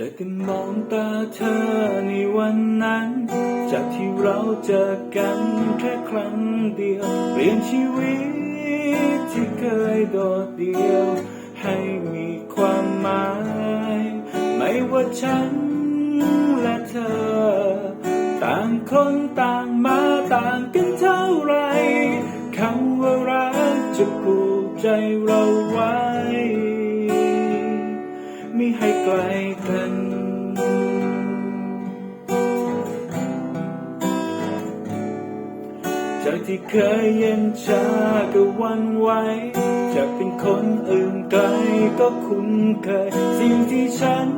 กันมองตาเธอในวันนั้น จากที่เราเจอกันแค่ครั้งเดียว เปลี่ยนชีวิตที่เคยโดดเดี่ยว ให้มีความหมาย ไม่ว่าฉันและเธอ ต่างคนต่างมาต่างกันเท่าไรคำว่ารักจะผูกใจเราไว้ ไม่ให้ไกล จากที่เคยเย็นชาก็วันไหวจากเป็นคนอื่นไกลก็คุ้นเคย สิ่งที่ฉัน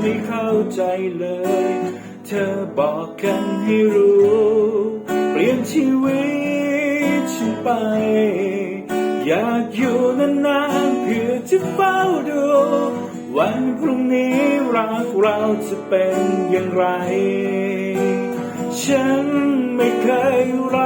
ไม่เข้าใจเลย เธอบอกกันให้รู้ เปลี่ยนชีวิตฉันไป อยากอยู่นานๆเพื่อจะเฝ้าดู วันพรุ่งนี้รักเราจะเป็นอย่างไร ฉันไม่เคยรัก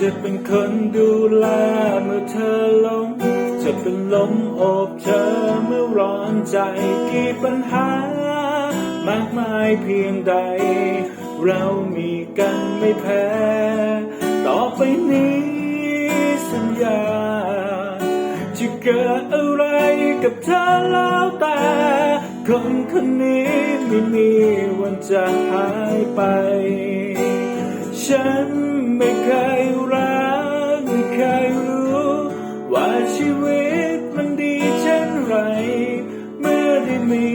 จะเป็นคนดูแลเมื่อเธอล้มจะเป็นลมอบเธอเมื่อร้อนใจกี่ปัญหา มากมายเพียงใด เรามีกันไม่แพ้ ต่อไปนี้สัญญา จะเกิดอะไรกับเธอแล้วแต่คนคนนี้ไม่มีวันจะหายไป ฉัน ไม่เคยรักไม่เคยรู้ ว่าชีวิตมันดีเช่นไร เมื่อได้มี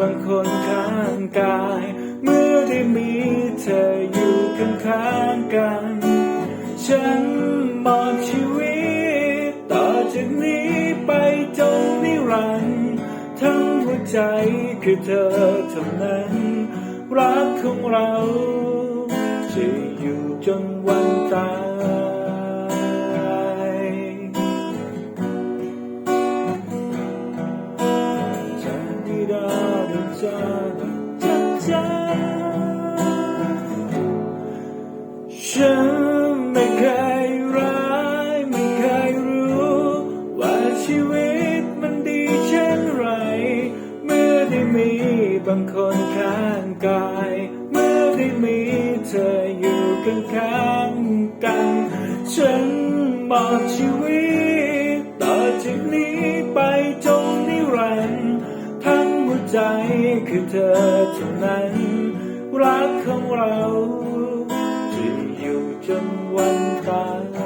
บางคนข้างกาย เมื่อได้มีเธออยู่ข้างข้างๆกัน ฉันมอบชีวิต ต่อจากนี้ไปจนนิรันดร์ทั้งหัวใจคือเธอเท่านั้น รักของเราจะ อยู่จนวันตายจาดิดาดิจาจาจาฉันไม่เคยร้ายไม่เคยรู้ว่าชีวิตมันดีเช่นไร เมื่อได้มีบางคนข้างกายเมื่อ ได้มีเธออยู่ข้างข้างๆกัน ฉันมอบชีวิตต่อจากนี้ไปจงนิรันดร์ทั้งหัวใจคือเธอเท่านั้น รักของเรา จะอยู่จนวันตาย